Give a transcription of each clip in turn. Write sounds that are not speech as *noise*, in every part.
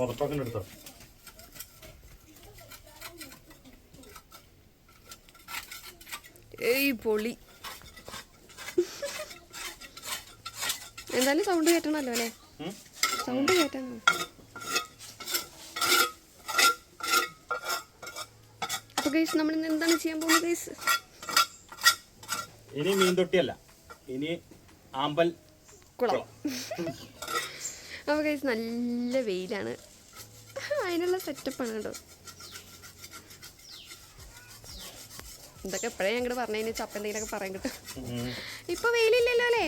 ഉണ്ട് എടുത്തോ ഏയ് പൊളി. എന്തായാലും സൗണ്ട് കേട്ടണല്ലോ അല്ലേ? സൗണ്ട് കേട്ടണോ അപ്പൊ ഗൈസ് നമ്മൾ ഇന്ന് എന്താണ് ചെയ്യാൻ പോകുന്നത് ഗൈസ്? ഇനി മീൻ തൊട്ടിയല്ല ഇനി ആമ്പൽ കുളം. അപ്പൊ ഗൈസ് നല്ല വെയിലാണ്. സെറ്റപ്പാണ് കേട്ടോ ഇതൊക്കെ എപ്പോഴേ ഞങ്ങൾ പറഞ്ഞു? ചപ്പ എന്തെങ്കിലുമൊക്കെ പറയാൻ കിട്ടും. ഇപ്പൊ വെയിലില്ലല്ലോ അല്ലേ?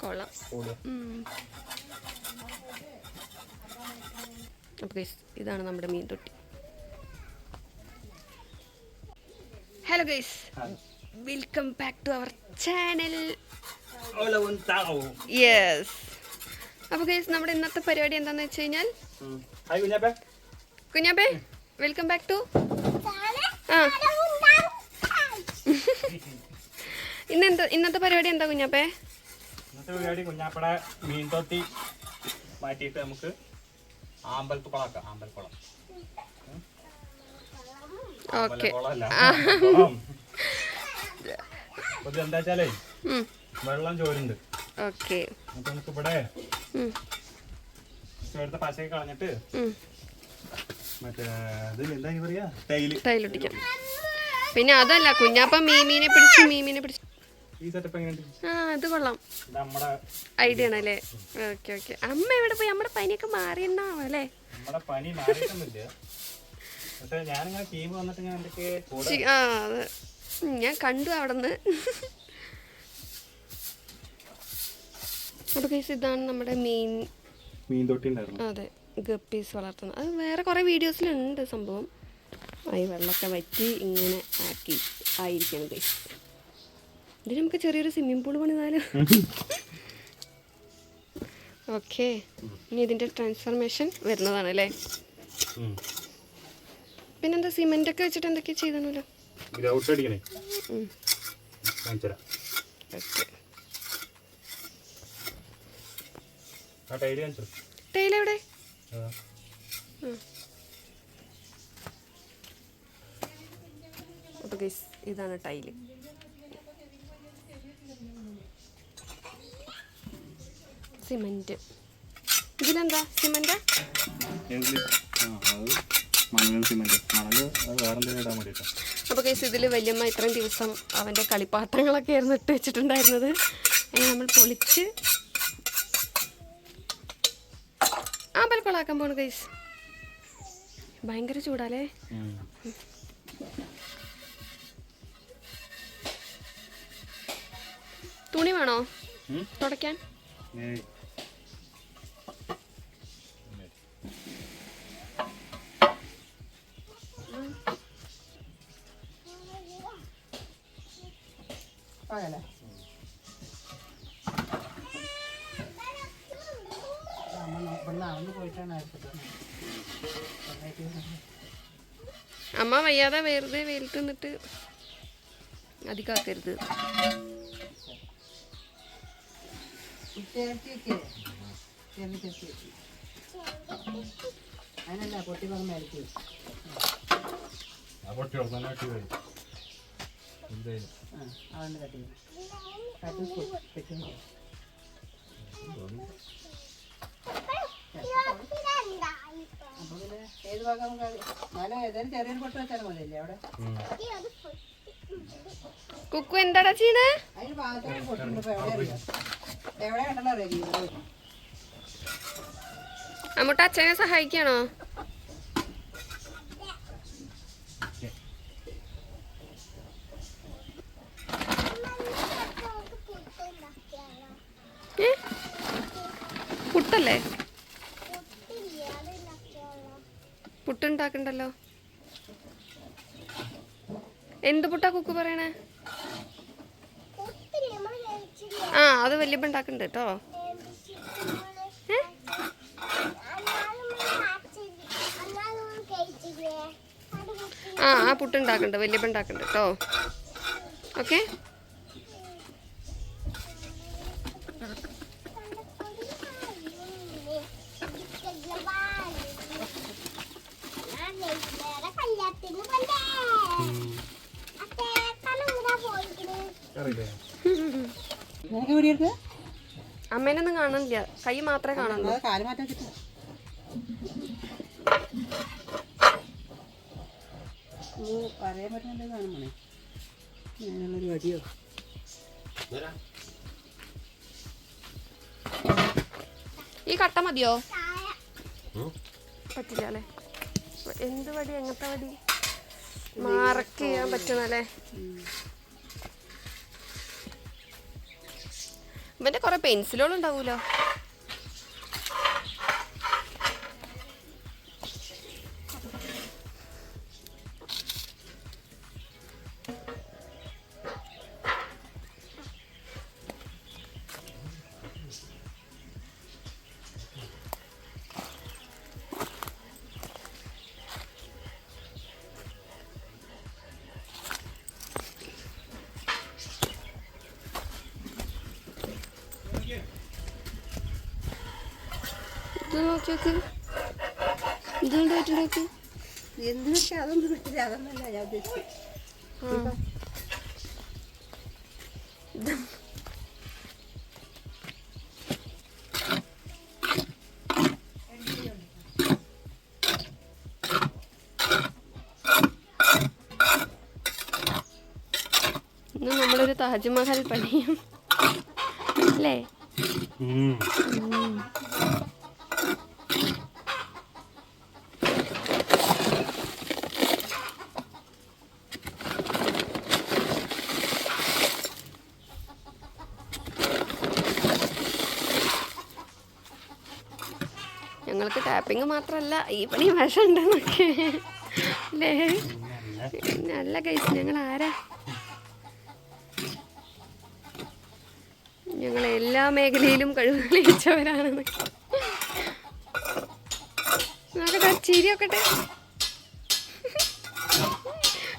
കൊള്ളാം. ഇതാണ് നമ്മുടെ മീൻ തൊട്ടി. Hello guys welcome back to our channel yes അപ്പോൾ ഗൈസ് നമ്മുടെ ഇന്നത്തെ പരിപാടി എന്താന്ന് വെച്ച് കഴിഞ്ഞാൽ ഹായ് കുഞ്ഞാപ്പേ. കുഞ്ഞാപ്പേ വെൽക്കം ബാക്ക് ടു ആ. *laughs* ഇന്ന് എന്താ ഇന്നത്തെ പരിപാടി എന്താ കുഞ്ഞാപ്പേ? ഇന്നത്തെ പരിപാടി കുഞ്ഞാപ്പടെ മീൻ തൊത്തി മാറ്റിയിട്ട് നമുക്ക് ആമ്പലത്ത് കുളമാക്കാം ആമ്പൽക്കുളം ഓക്കെ ഇത് എന്താ വെച്ചാലേ വെള്ളം ചോരുണ്ട് ഓക്കെ. അപ്പൊ നമുക്ക് ഇവിടെ ചോരത്തെ പശയൊക്കെ കളഞ്ഞിട്ട് മറ്റേ എന്താ പറയാ? പിന്നെ അതല്ല കുഞ്ഞാപ്പ മീമീനെ പിടിച്ച് മീമീനെ പിടിച്ച്. ആ ഇത് കൊള്ളാം. ഐഡിയ ആണല്ലേ ഓക്കെ ഓക്കെ. അമ്മ എവിടെ പോയി? നമ്മുടെ പനിയൊക്കെ മാറിയെന്നാവും അല്ലേ? പനി മാറിയിട്ടൊന്നുമില്ല. പക്ഷെ ഞാനിങ്ങനെ ടീം വന്നിട്ട് ഞാൻ എന്തൊക്കെ ആ അത്. ഞാൻ കണ്ടു അവിടെ നിന്ന് അപ്പോൾ കേസ് ഇതാണ് നമ്മുടെ മെയിൻ മീൻ തൊട്ടി അതെ ഗപ്പീസ് വളർത്തുന്നത് അത് വേറെ കുറേ വീഡിയോസിലുണ്ട് സംഭവം. ഈ വെള്ളമൊക്കെ വറ്റി ഇങ്ങനെ ആക്കി ആയിരിക്കണം കേസ് ഇതിന് നമുക്ക് ചെറിയൊരു സ്വിമ്മിംഗ് പൂൾ പണിതാലും? ഓക്കെ ഇനി ഇതിന്റെ ട്രാൻസ്ഫർമേഷൻ വരുന്നതാണ് അല്ലേ? പിന്നെന്താ സിമെന്റ് ഒക്കെ വെച്ചിട്ട് എന്തൊക്കെയാ ചെയ്തണല്ലോ? ഗ്രൗട്ട് അടിക്കണേ. കാണിച്ചുതരാം. ഓക്കെ. ആ ടൈൽ കാണിച്ചു? ടൈൽ എവിടെ? അപ്പോൾ ഗൈസ് ഇതാണ് ടൈൽ. സിമെന്റ്. ഇതിലെന്താ? സിമെന്റ്? മണലും ഇടാൻ അപ്പോൾ ഗൈസ് ഇതിൽ വല്യമ്മ ഇത്രയും ദിവസം അവന്റെ കളിപ്പാട്ടങ്ങളൊക്കെ ആയിരുന്നു ഇട്ട് വെച്ചിട്ടുണ്ടായിരുന്നത്. നമ്മൾ പൊളിച്ച് ആ പൽക്കൊളാക്കാൻ പോണു കേസ് ഭയങ്കര ചൂടാലേ തുണി വേണോ. തുടയ്ക്കാൻ? ഏയ്. അമ്മ വയ്യാതെ വെറുതെ വെയിലത്ത് നിന്നിട്ട് അധികാക്കരുത് അതിനല്ല പൊട്ടി പറഞ്ഞായിരിക്കും അതുകൊണ്ട് കട്ടി കട്ടി പെട്ടി പിന്നെ ഏത് ഭാഗം നമുക്ക് എന്നാലും ഏതായാലും ചെറിയൊരു പൊട്ട് മതിയല്ലേ അവിടെ. കുക്കു എന്താടാ ചെയ്യണേ? അതിന് ഭാഗത്തൊരു പൊട്ടുണ്ട് ഇപ്പൊ എവിടെ അറിയാം? എവിടെ കണ്ടല്ലോ അറിയാം അമ്മൂട്ട അച്ഛനെ സഹായിക്കണോ? പുട്ടല്ലേ പുട്ടുണ്ടാക്കണ്ടല്ലോ? എന്ത് പുട്ടാ കുക്ക് പറയണേ? ആ അത് വല്യപ്പ ഉണ്ടാക്കണ്ട് കേട്ടോ. ആ ആ പുട്ട് വലിയ ഉണ്ടാക്കണ്ട് കേട്ടോ. ഓക്കെ? അമ്മേനൊന്നും കാണുന്നില്ല. കൈ മാത്രമേ കാണുന്നു കാൽ മാറ്റാൻ പറയാൻ ഞാനുള്ളൊരു വടിയോ? ഈ കട്ട മതിയോ? പറ്റില്ല അല്ലേ എന്ത് വടി എങ്ങനത്തെ വടി? മാർക്ക് ചെയ്യാൻ പറ്റുന്നല്ലേ? ഇവന്റെ കൊറേ പെൻസിലുകൾ ഉണ്ടാവൂലോ? ഇത് നോക്കി നോക്ക് ഇതുകൊണ്ട് പറ്റി നോക്ക് എന്ത് വെച്ചാൽ അതൊന്നും പറ്റില്ല അതൊന്നല്ല ഞാൻ ഉദ്ദേശിച്ചത്. ഇന്ന് നമ്മളൊരു താജ്മഹൽ പണിയും. അല്ലേ? ഞങ്ങൾക്ക് ടാപ്പിംഗ് മാത്രമല്ല ഈ പണി വിഷമുണ്ടെന്നൊക്കെ. അല്ലേ? നല്ല കേസ് ഞങ്ങൾ ആരാ? ഞങ്ങൾ എല്ലാ മേഖലയിലും കഴിവ് തെളിയിച്ചവരാണെന്ന്. നോക്കട്ടെ ചിരി നോക്കട്ടെ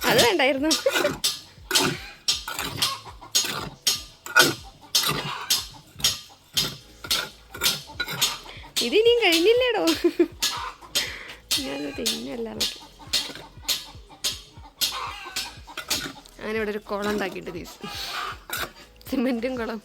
അത് വേണ്ടായിരുന്നു. ഞാനത് തിന്നല്ല നോക്കി ഇവിടെ ഒരു കുളം ഉണ്ടാക്കിയിട്ട് തീസ് സിമെന്റും കുളം.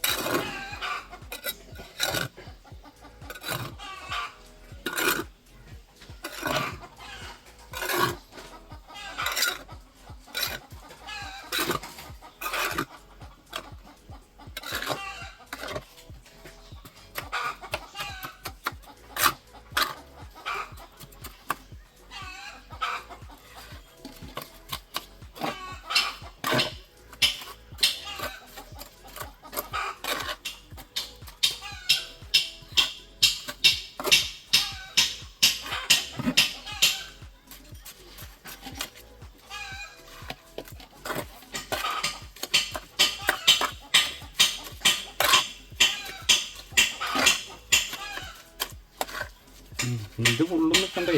ഇത് ഫുള്ളും നിൽക്കണ്ടേ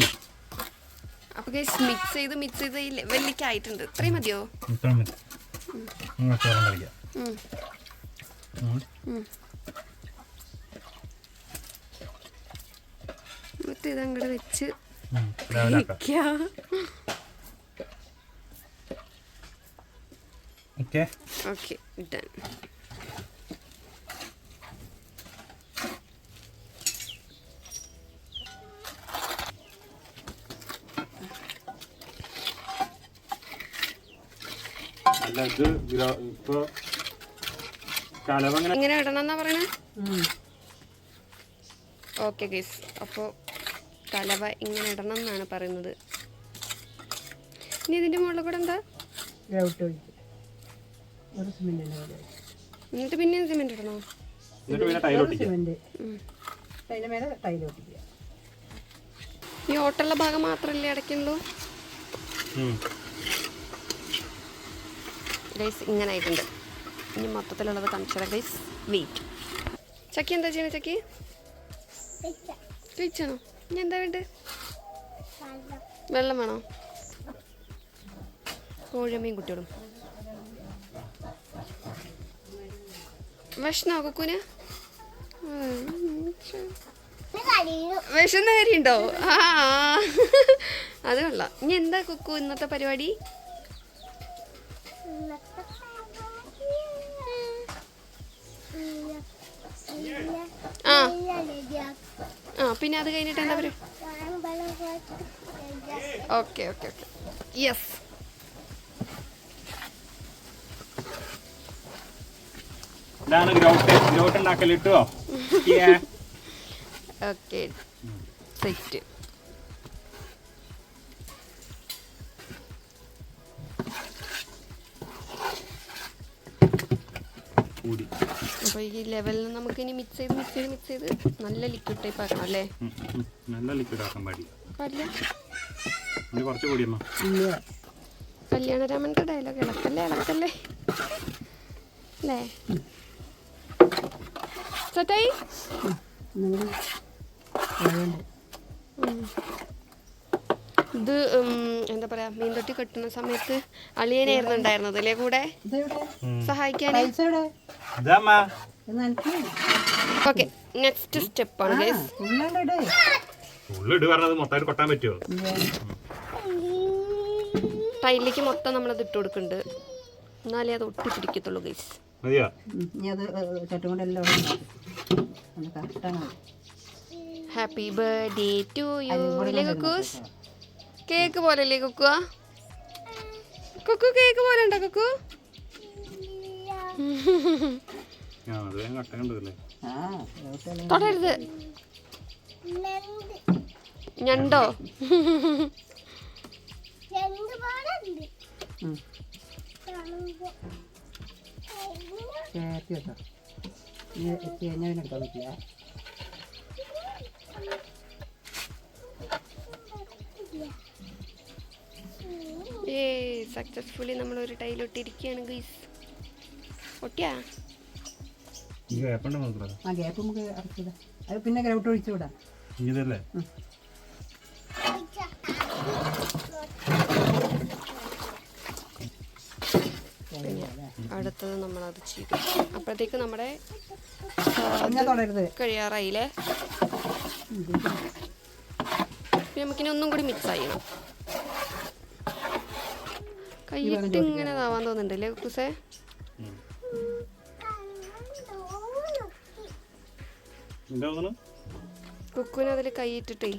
അപ്പൊ മിക്സ് ചെയ്ത് മിക്സ് ചെയ്ത് ലെവലിലേക്ക് ആയിട്ടുണ്ട്. ഇത്രയും മതിയോ? ഇത്ര മതി. ചോറും കളിക്കാം ഉം. ഉം. ഉം. വെച്ച് ഓക്കെ ഡൺ അല്ല ഇത് ഗ്ര- ഇപ്പൊ കലവങ്ങനെ ഇങ്ങനെ ഇടണം എന്നാ പറയണേ ഓക്കെ ഗൈസ് അപ്പോൾ കലവ ഇങ്ങനെ ഇടണം എന്നാണ് പറയുന്നത്. ഇനി ഇതിന്റെ മുകളിൽ കൂടെ എന്താ? എന്നിട്ട് പിന്നെയും സിമെന്റ് ഇടണോ? പിന്നെ ഈ ഓട്ടുള്ള ഭാഗം മാത്രമല്ലേ അടയ്ക്കുള്ളൂ. ഗൈസ് ഇങ്ങനെ ആയിട്ടുണ്ട്. ഇനി മൊത്തത്തിലുള്ളത് കാണിച്ചാൽ ഗൈസ് വെയിറ്റ് ചക്കി എന്താ ചെയ്യുന്നത് ചക്കി? കഴിച്ചാണോ? ഇനി എന്താ വേണ്ടത് വെള്ളം വേണോ? കോഴമ്മയും കുട്ടികളും. വിഷണോ കുക്കുന്? വിഷം നേരിണ്ടോ ആ. അത് കൊള്ളാം. ഇനി എന്താ കുക്കു ഇന്നത്തെ പരിപാടി? ആ. ആ പിന്നെ അത് കഴിഞ്ഞിട്ട് എന്താ പറയുക ഓക്കെ ഓക്കെ ഓക്കെ. യെസ് ഇതാണ് ഗ്രൗട്ട് ഗ്രൗട്ട് ഉണ്ടാക്കൽ ഇട്ടോ ഓക്കെ. സെറ്റ്. കൂടി. അപ്പോൾ ഈ ലെവലിൽ നമുക്ക് ഇനി മിക്സ് ചെയ്ത് മിക്സ് ചെയ്ത് മിക്സ് ചെയ്ത് നല്ല ലിക്വിഡ് ടൈപ്പ് ആക്കണം അല്ലേ. നല്ല ലിക്വിഡ് ആക്കാൻ പാടി പാടില്ല? കുറച്ച് കൂടിയമ്മ ഇല്ല. കല്യാണരാമന്റെ ഡയലോഗ് ഇളക്കല്ലേ ഇളക്കല്ലേ? അല്ലേ? സെറ്റായി. ഇത് എന്താ പറയാ മീൻ മീൻതൊട്ടി കെട്ടുന്ന സമയത്ത് അളിയനായിരുന്നു ഉണ്ടായിരുന്നത് അല്ലേ കൂടെ? സഹായിക്കാൻ ഓക്കെ നെക്സ്റ്റ് സ്റ്റെപ്പ് ആണ് കൊട്ടാൻ പറ്റുമോ ടൈലിലേക്ക് മൊത്തം നമ്മളത് ഇട്ട് കൊടുക്കുന്നുണ്ട്. എന്നാലേ അത് ഒട്ടി പിടിക്കത്തുള്ളൂ guys happy birthday to you cake പോലല്ലേ അല്ലേ കുക്കുക കുക്കു കേക്ക് പോലെ ഉണ്ടോ കുക്കു? തൊടരുത്. ഞണ്ടോ? ഉം. ഏ സക്സസ്ഫുള്ളി നമ്മൾ ഒരു ടൈൽ ഒട്ടിയിരിക്കുകയാണ് ഗൈസ് ഒട്ടിയാ ആ ഗ്യാപ്പ് നമുക്ക് അടച്ചിടാം അത് പിന്നെ ഗ്രൗട്ട് ഒഴിച്ചു വിടാം. ഇതല്ലേ? അടുത്തത് നമ്മളത് അത് ചെയ്തു. അപ്പോഴത്തേക്ക് നമ്മുടെ തുടരുത്. കഴിയാറായില്ലേ? പിന്നെ നമുക്കിനി ഒന്നും കൂടി മിക്സ് ചെയ്യണം കൈയിട്ട് ഇങ്ങനെ ഇതാവാൻ തോന്നുന്നുണ്ടല്ലേ കുസേ? അതിൽ കുക്കുവിന് അതിൽ കൈയിട്ടിട്ടേ.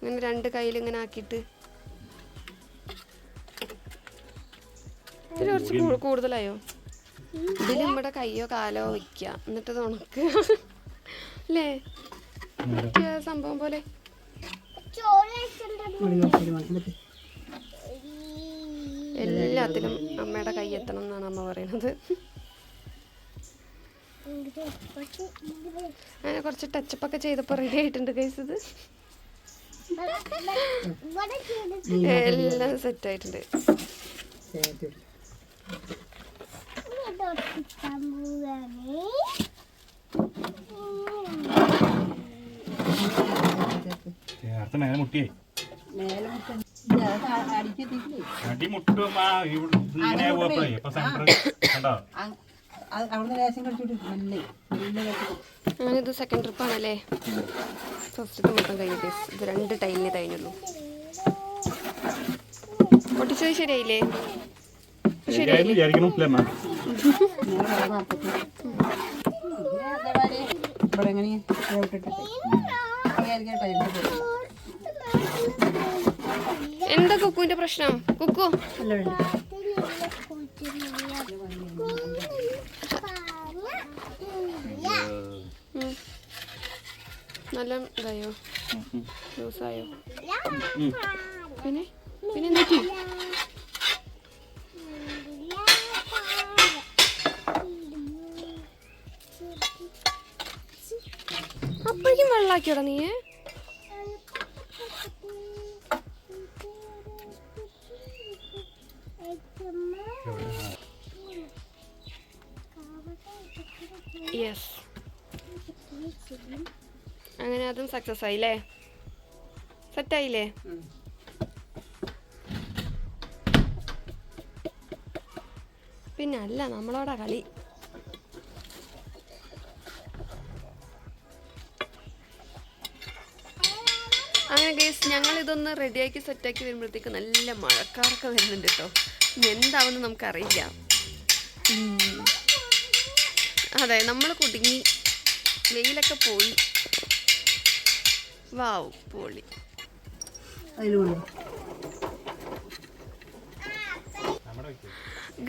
ഇങ്ങനെ രണ്ട് കയ്യിൽ ഇങ്ങനെ ആക്കിയിട്ട്. ഇതിൽ കുറച്ച് കൂടുതലായോ? ഇതിൽ നമ്മുടെ കയ്യോ കാലോ വയ്ക്ക എന്നിട്ട് ഉണക്ക്. ഉണക്കുക അല്ലേ സംഭവം പോലെ. ചോറ് എല്ലാത്തിലും അമ്മയുടെ കൈ എത്തണം എന്നാണ് അമ്മ പറയുന്നത്. അങ്ങനെ കുറച്ച് ടച്ചപ്പ് ഒക്കെ ചെയ്തപ്പോൾ റെഡി ആയിട്ടുണ്ട് കേസ് ഇത്. എല്ലാം സെറ്റ് ആയിട്ടുണ്ട്. ചേർത്ത് മേലെ മുട്ടിയേ. മേലെ മുട്ട ഇല്ല, അത് അടി മുട്ടുമ്പോ ഇവിടെ ഇങ്ങനെ പോയപ്പോഴേ ഇപ്പൊ സെന്റർ കണ്ടോ? സെക്കൻഡ് ട്രിപ്പാണല്ലേ ഫസ്റ്റ് മൊത്തം കഴിഞ്ഞു guys. ഇത് രണ്ട് ടൈലിന് കഴിഞ്ഞുള്ളൂ. പൊട്ടിച്ചത് ശരിയായില്ലേ? ഇവിടെ എങ്ങനെ ഇട്ടിട്ട് വിചാരിക്കട്ടെ എന്നിട്ട് പോയി. എന്താ കുക്കുവിന്റെ പ്രശ്നം? കുക്കു. നല്ല ഇതായോ? ലൂസായോ പിന്നെ? പിന്നെ എന്താ അപ്പോഴേക്കും വെള്ളാക്കിയോടാ നീ യെസ് അങ്ങനെ അതും സക്സസ് ആയില്ലേ? സെറ്റായില്ലേ പിന്നെ അല്ല നമ്മളോടാ കളി. അങ്ങനെ ഗേസ് ഞങ്ങൾ ഇതൊന്ന് റെഡിയാക്കി സെറ്റാക്കി വരുമ്പോഴത്തേക്ക് നല്ല മഴക്കാറൊക്കെ വരുന്നുണ്ട് കേട്ടോ എന്താവുമെന്ന് നമുക്കറിയില്ല. അതെ നമ്മൾ കുടുങ്ങി. വെയിലൊക്കെ പോയി. വാവ് പൊളി.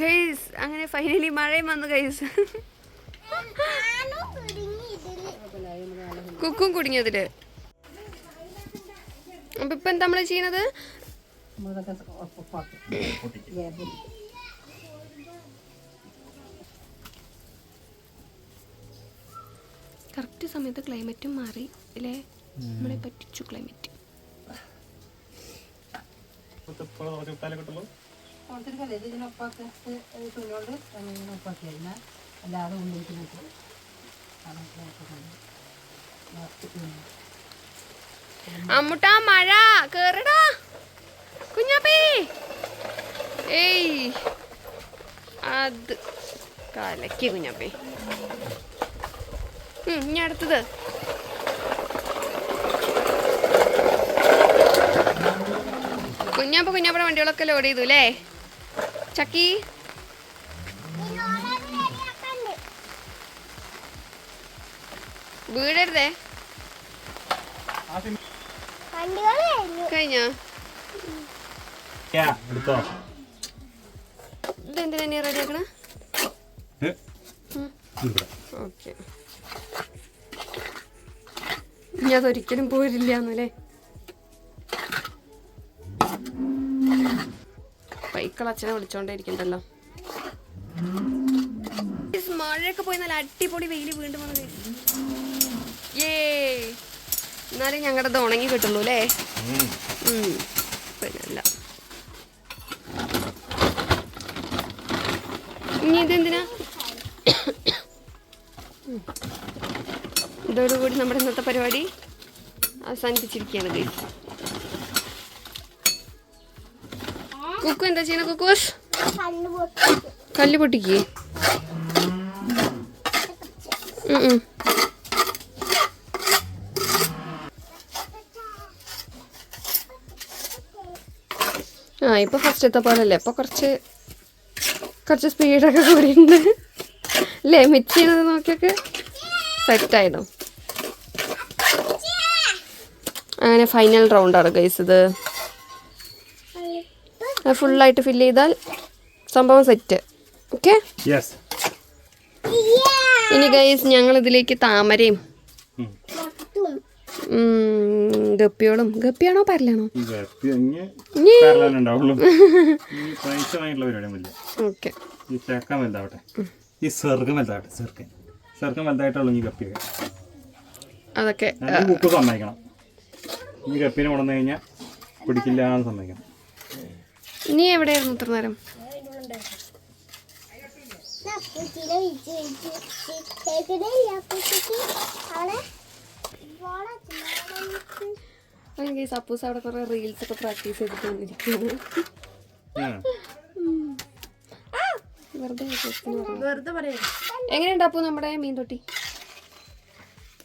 ഗൈസ് അങ്ങനെ ഫൈനലി മഴയും വന്നു ഗൈസ്. കുക്കും കുടുങ്ങിയതിൽ അപ്പൊ ഇപ്പൊ എന്താ നമ്മൾ ചെയ്യണത്? കറക്റ്റ് സമയത്ത് ക്ലൈമറ്റും മാറി അല്ലേ നമ്മളെ പറ്റിച്ചു ക്ലൈമറ്റ് അല്ലാതെ ഉള്ളിലേക്ക് നോക്കും അമ്മുട്ടാ മഴ കേറടാ. കുഞ്ഞാപ്പേ. ഏയ്. അത് കലക്കി കുഞ്ഞാപ്പേ. ഇനി അടുത്തത്. കുഞ്ഞാപ്പ കുഞ്ഞാപ്പയുടെ വണ്ടികളൊക്കെ ലോഡ് ചെയ്തു അല്ലേ ചക്കി. വീടരുതേ കഴിഞ്ഞു? ഇതെന്തിനാ നീ റെഡി ആക്കണേ? ഏ, ഇവിടെ ഓക്കെ. ഇനി അതൊരിക്കലും പോരില്ല എന്നല്ലേ പൈക്കൾ അച്ഛനെ വിളിച്ചോണ്ടേയിരിക്കണ്ടല്ലോ മഴയൊക്കെ പോയി നല്ല അടിപൊളി വെയിൽ വീണ്ടും വന്നത്. ഏ എന്നാലും ഞങ്ങളുടെ ഉണങ്ങി കിട്ടുള്ളൂ അല്ലേ. പിന്നല്ല. ഇനി ഇതെന്തിനാ? ഇതോടുകൂടി നമ്മുടെ ഇന്നത്തെ പരിപാടി അവസാനിപ്പിച്ചിരിക്കുകയാണ് ഗൈസ് കുക്കു എന്താ ചെയ്യണ കുക്കൂസ് കല്ല് പൊട്ടിക്കേ. ആ ഇപ്പൊ ഫസ്റ്റത്തെ പോലല്ലേ? ഇപ്പൊ കുറച്ച് കുറച്ച് സ്പീഡൊക്കെ കൂടിയുണ്ട് അല്ലേ? മിക്സ് ചെയ്തത് നോക്കിയൊക്കെ സെറ്റായതോ അങ്ങനെ ഫൈനൽ റൗണ്ടാണ് ഗൈസ് ഇത്. ഫുള്ളായിട്ട് ഫില്ല് ചെയ്താൽ സംഭവം സെറ്റ് ഓക്കെ ഇനി ഗൈസ് ഞങ്ങൾ ഇതിലേക്ക് താമരയും ഗപ്പിയോളും. ഗപ്പിയാണോ പരലാണോ? ഈ ഈ പൈസമായിട്ടുള്ള പരിപാടിയൊന്നുമില്ല ഓക്കെ ഈ ചക്ക വലുതാവട്ടെ. ഈ സ്വർഗം വലുതാവട്ടെ സ്വർഗം സ്വർഗം വലുതായിട്ടുള്ളൂ ഈ ഗപ്പിയൊക്കെ. അതൊക്കെ സമ്മതിക്കണം. ഈ കപ്പിനെ കൊണ്ടു കഴിഞ്ഞാൽ പിടിക്കില്ല എന്ന് സമ്മതിക്കണം നീ എവിടെയായിരുന്നു ഇത്ര നേരം? സപ്പോസ് അവിടെ കുറെ റീൽസ് ഒക്കെ പ്രാക്ടീസ് ചെയ്തിട്ട് വന്നിരിക്കുന്നു. ആ. വെറുതെ പറയാം. എങ്ങനെയുണ്ട് അപ്പു നമ്മുടെ മീൻ തൊട്ടി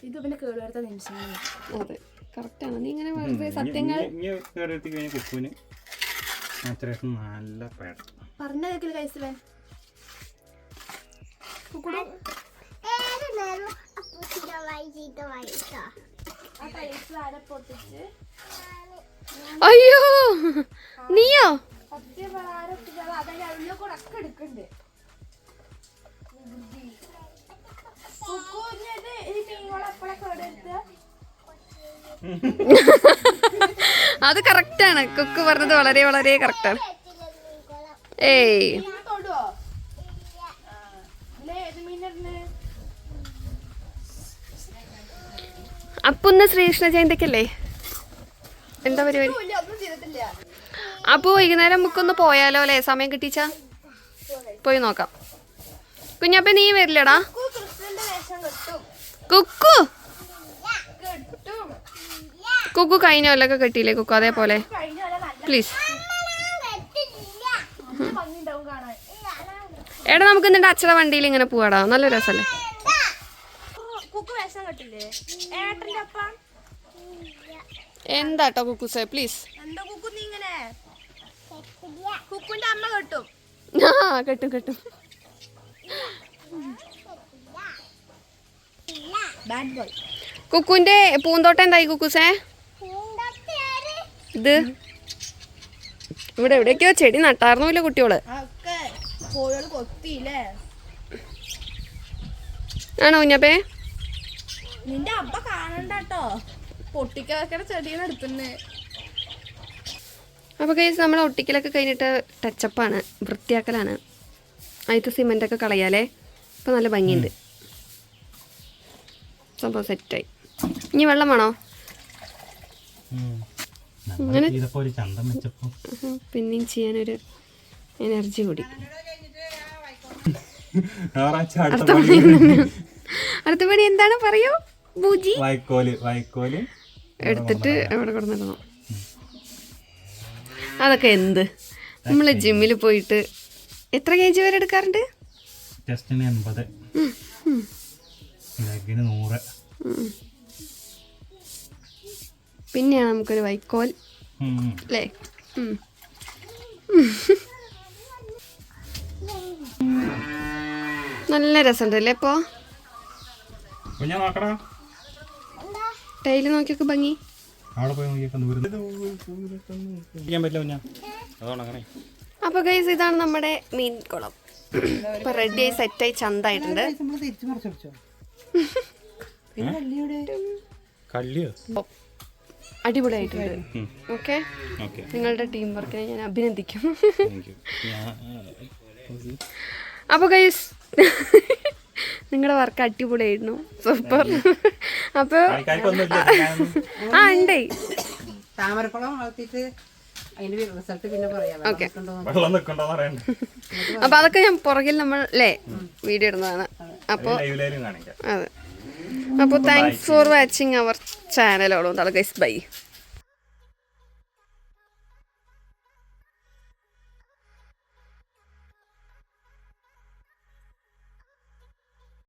ഇത് പിന്നെ കേടുവരുത്ത നിമിഷങ്ങളാണ് അതെ. കറക്റ്റാണ് നീ ഇങ്ങനെ. വെറുതെ സത്യങ്ങൾ കുക്കുവിന് അത്യാവശ്യം നല്ല പറഞ്ഞ കേക്കിൽ കഴിച്ചില്ലേ അയ്യോ! നീയോ? സത്യം ആരെ ഒട്ടിച്ചാൽ അതായത് *laughs* അത് കറക്റ്റാണ്. കുക്ക് പറഞ്ഞത് വളരെ വളരെ കറക്റ്റാണ്. ഏയ്. ഞാൻ തൊടുവോ ഇതിലെ ഏത് മീനിരുന്ന് അപ്പൊ ശ്രീകൃഷ്ണ ജയന്തിക്കല്ലേ? എന്താ പരിപാടി? ഇല്ല ഒന്നും ചെയ്തിട്ടില്ല അപ്പൊ വൈകുന്നേരം നമുക്കൊന്ന് പോയാലോ അല്ലേ? സമയം കിട്ടിച്ച? പോയി നോക്കാം. കുഞ്ഞപ്പ നീ വരില്ലടാ. കുക്കു കൃഷ്ണന്റെ വേഷം കിട്ടും കുക്കു കിട്ടും കുക്കു കഴിഞ്ഞ കൊല്ലൊക്കെ കിട്ടിയില്ലേ കുക്കു അതേപോലെ? പ്ലീസ് എടാ നമുക്ക് എന്നിട്ട് അച്ഛടെ വണ്ടിയിൽ ഇങ്ങനെ പോവാടാ. നല്ല ഒപ്പം? എന്താട്ടോ കുക്കുസേ പ്ലീസ് കെട്ടും. ആ കെട്ടും കുക്കുന്റെ പൂന്തോട്ടം എന്തായി കുക്കുസേ ഇത്? ഇവിടെ എവിടെയൊക്കെയോ ചെടി നട്ടാർന്നില്ല കുട്ടികൾ ആണോ കുഞ്ഞപ്പേ? നിന്റെ അപ്പ കാണണ്ടോ പൊട്ടിക്കലൊക്കെ ചെടി എടുത്തുന്നെ. അപ്പോൾ കേസ് നമ്മൾ ഒട്ടിക്കലൊക്കെ കഴിഞ്ഞിട്ട് ടച്ചപ്പാണ് വൃത്തിയാക്കലാണ്. അതിലത്തെ ഒക്കെ കളയാലേ ഇപ്പൊ നല്ല ഭംഗിയുണ്ട്. സംഭവം സെറ്റായി ഇനി വെള്ളം വേണോ? പിന്നെയും ചെയ്യാനൊരു എനർജി കൂടി. അടുത്ത പണി എന്താണ്? പറയൂ? ബൂജി? വൈക്കോൽ വൈക്കോൽ. എടുത്തിട്ട് അവിടെ കൊടുത്തിടണം അതൊക്കെ എന്ത്? നമ്മൾ ജിമ്മിൽ പോയിട്ട് എത്ര കെ ജി വരെ എടുക്കാറുണ്ട്? ടെസ്റ്റിന് എൺപത്. ലെഗിന് നൂറ്. പിന്നെയാണ് നമുക്കൊരു വൈക്കോൽ. അല്ലേ നല്ല രസമുണ്ടല്ലേ ഇപ്പോ? നോക്കടാ. ടൈൽ നോക്കിയൊക്കെ ഭംഗി. അപ്പൊ ഗൈസ് ഇതാണ് നമ്മുടെ മീൻ കുളം. ഇപ്പൊ സെറ്റ് ആയി ചന്തായിട്ടുണ്ട് ആയി ചന്തായിട്ടുണ്ട് കള്ളിയോ *laughs* അടിപൊളിയായിട്ടുണ്ട്. ഓക്കെ? ഓക്കെ. നിങ്ങളുടെ ടീം വർക്കിനെ ഞാൻ അഭിനന്ദിക്കും. *laughs* അപ്പൊ അപ്പോൾ ഗൈസ് നിങ്ങളുടെ വർക്ക് അടിപൊളിയായിരുന്നു. സൂപ്പർ അപ്പോൾ ആ ഉണ്ടേ. താമരക്കുളം വളർത്തിയിട്ട് അപ്പോൾ അതൊക്കെ ഞാൻ പുറകിൽ നമ്മൾ അല്ലേ വീഡിയോ ഇടുന്നതാണ്. കാണിക്കാം. അതെ. അപ്പോൾ thanks for watching our channel all guys bye